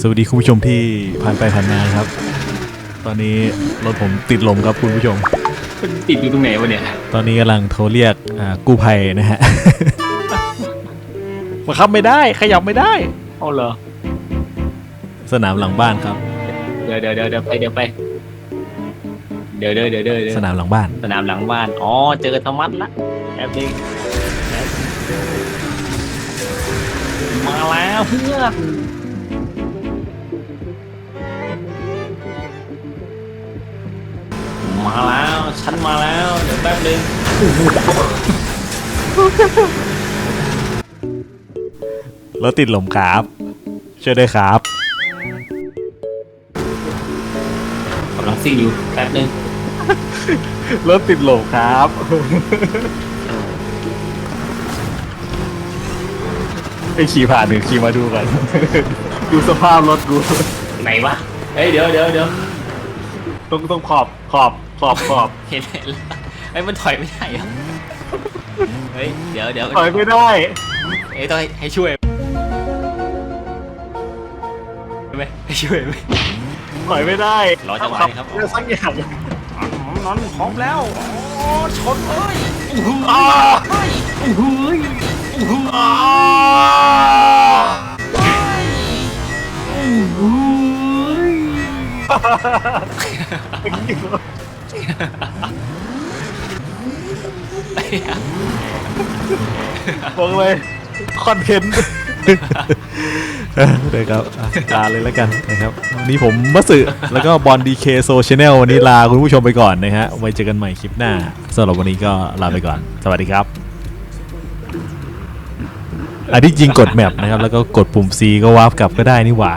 สวัสดีคุณผู้ชมที่ผ่านไปผ่านมาครับ ตอนนี้รถผมติดลมครับคุณผู้ชม มันติดอยู่ตรงไหนวะเนี่ยตอนนี้กำลังโทรเรียกอ่ากู้ภัยนะฮะมาขับไม่ได้ขยับไม่ได้ เอาเหรอ สนามหลังบ้านครับ เดี๋ยวเดี๋ยวเดี๋ยวเดี๋ยวไปเดี๋ยวไป เดี๋ยวเดี๋ยวเดี๋ยวเดี๋ยวเดี๋ยวสนามหลังบ้าน สนามหลังบ้าน อ๋อ เจอธรรมัดละแป๊บนึงมาแล้วเพื่อน ฉันมาแล้ว เดี๋ยวแป๊บนึงรถติดลมครับ ช่วยด้วยครับกำลังซิ่งอยู่แป๊บนึงรถติดลมครับ ไปขี่ผ่านหรือขี่มาดูกันดูสภาพรถกูไหนวะเฮ้ยเดี๋ยวเดี๋ยวเดี๋ยวต้องต้องขอบขอบ ขอบขอบเห็นเห็นแล้วไอ้ยมันถอยไม่ได้เหรอเฮ้ยเดี๋ยวเดี๋ยวถอยไม่ได้เอ้ยต้องให้ให้ช่วยไหมให้ช่วยไหมถอยไม่ได้รอจังหวะนี้ครับเรื่องสักอย่างนอนพร้อมแล้วอ๋อชนเอ้ยอ้าเฮ้ยโอ้โหยโอ้โหอ้าโอ้โหย บอกเลยคอนเทนต์เลยครับลาเลยแล้วกันนะครับวันนี้ผมมัสึแล้วก็บอลดีเคโซชแนลวันนี้ลาคุณผู้ชมไปก่อนนะฮะไว้เจอกันใหม่คลิปหน้าสำหรับวันนี้ก็ลาไปก่อน สวัสดีครับ อันที่จริงกดแมปนะครับ แล้วก็กดปุ่ม C ก็วาร์ปกลับก็ได้นี่หว่า